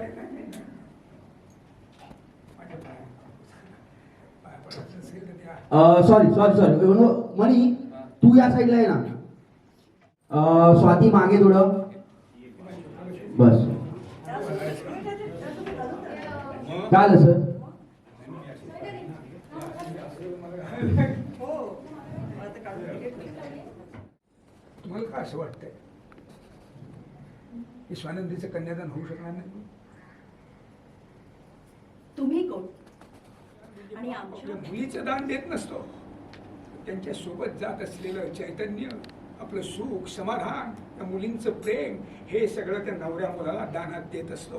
अरे नाही नाही नाही. सॉरी सॉरी सॉरी मणी तू या साईडला आहे ना. स्वाती मागे थोडं. बस. काय आलं सर तुम्हाला काय असं वाटतंय? की स्वानंदीचं कन्यादान होऊ शकणार नाही तुम्ही कोण आणि मुलीचं दान देत नसतो. त्यांच्यासोबत जात असलेलं चैतन्य आपलं सुख समाधान त्या मुलींचं प्रेम हे सगळं त्या नवऱ्या मुलाला दानात देत असतो.